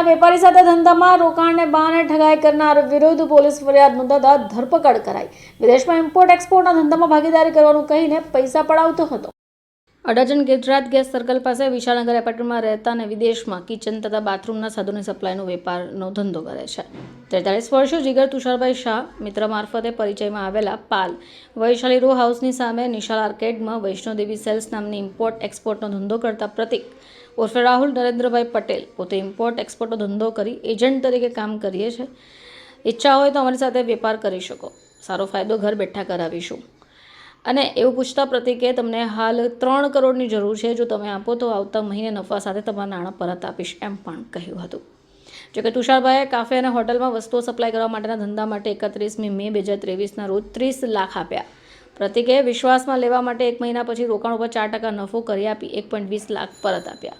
નાના વેપારી સાથે ધંધામાં રોકાણને બહાને ઠગાઈ કરનાર વિરુદ્ધ પોલીસ ફરિયાદ નોંધાતા ધરપકડ કરાઈ. વિદેશમાં ઇમ્પોર્ટ એક્સપોર્ટના ધંધામાં ભાગીદારી કરવાનું કહીને પૈસા પડાવતો હતો. અડાજણ ગુજરાત ગેસ સર્કલ પાસે વિશાળનગર એપાર્ટમેન્ટમાં રહેતા અને વિદેશમાં કિચન તથા બાથરૂમના સાધુની સપ્લાયનો વેપારનો ધંધો કરે છે. તેતાળીસ વર્ષીય જીગર તુષારભાઈ શાહ મિત્ર મારફતે પરિચયમાં આવેલા પાલ વૈશાલી રો હાઉસની સામે નિશાળ આર્કેડમાં વૈષ્ણોદેવી સેલ્સ નામની ઇમ્પોર્ટ એક્સપોર્ટનો ધંધો કરતા પ્રતિક ઉર્ફે રાહુલ, નરેન્દ્રભાઈ પટેલ પોતે ઇમ્પોર્ટ એક્સપોર્ટનો ધંધો કરી એજન્ટ તરીકે કામ કરીએ છીએ ઈચ્છા હોય તો અમારી સાથે વેપાર કરી શકો. સારો ફાયદો ઘર બેઠા કરાવીશું. અને એવું પૂછતા પ્રતિકે તમને હાલ ત્રણ કરોડની જરૂર છે, જો તમે આપો તો આવતા મહિને નફા સાથે તમારા નાણાં પરત આપીશ, એમ પણ કહ્યું હતું. જોકે તુષારભાઈએ કાફે અને હોટલમાં વસ્તુઓ સપ્લાય કરવા માટેના ધંધા માટે એકત્રીસમી મે બે હજાર ત્રેવીસના રોજ ત્રીસ લાખ આપ્યા. પ્રતિકે વિશ્વાસમાં લેવા માટે એક મહિના પછી રોકાણ ઉપર ચાર ટકા નફો કરી આપી, એક પોઈન્ટ વીસ લાખ પરત આપ્યા.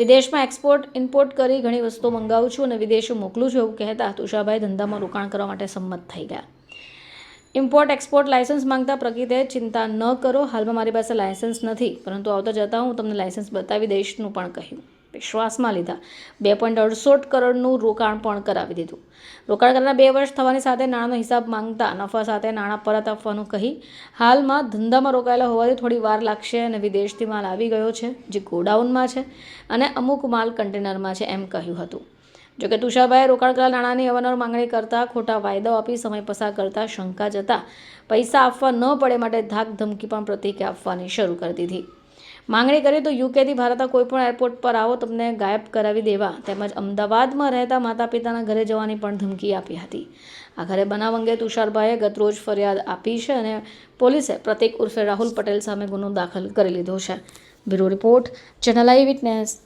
વિદેશમાં એક્સપોર્ટ, ઇમ્પોર્ટ કરી ઘણી વસ્તુઓ મંગાવું છું અને વિદેશ મોકલું છું એવું કહેતા તુષાભાઈ ધંધામાં રોકાણ કરવા માટે સંમત થઈ ગયા. ઇમ્પોર્ટ, એક્સપોર્ટ લાયસન્સ માંગતા પ્રકૃતિએ ચિંતા ન કરો. હાલમાં મારી પાસે લાયસન્સ નથી, પરંતુ આવતા જતાં હું તમને લાયસન્સ બતાવી દઈશનું પણ કહ્યું. વિશ્વાસમાં લીધા. બે પોઈન્ટ અડસઠ કરોડનું રોકાણ પણ કરાવી દીધું. રોકાણ કરનાર બે વર્ષ થવાની સાથે નાણાંનો હિસાબ માંગતા નફા સાથે નાણાં પરત આપવાનું કહી હાલમાં ધંધામાં રોકાયેલા હોવાથી થોડી વાર લાગશે અને વિદેશથી માલ આવી ગયો છે, જે ગોડાઉનમાં છે અને અમુક માલ કન્ટેનરમાં છે એમ કહ્યું હતું. જોકે તુષારભાઈએ રોકાણ કરેલા નાણાંની અવારનવાર માંગણી કરતા ખોટા વાયદાઓ આપી સમય પસાર કરતા શંકા જતા પૈસા આપવા ન પડે માટે ધાક ધમકી પણ પ્રતિકે આપવાની શરૂ કરી દીધી. માંગણી કરી તો યુકેથી ભારતના કોઈપણ એરપોર્ટ પર આવો, તમને ગાયબ કરાવી દેવા. તેમજ અમદાવાદમાં રહેતા માતા પિતાના ઘરે જવાની પણ ધમકી આપી હતી. આ ઘરે બનાવ અંગે તુષારભાઈએ ગતરોજ ફરિયાદ આપી છે અને પોલીસે પ્રતિક ઉર્ફે રાહુલ પટેલ સામે ગુનો દાખલ કરી લીધો છે. Bureau report, channel eyewitness.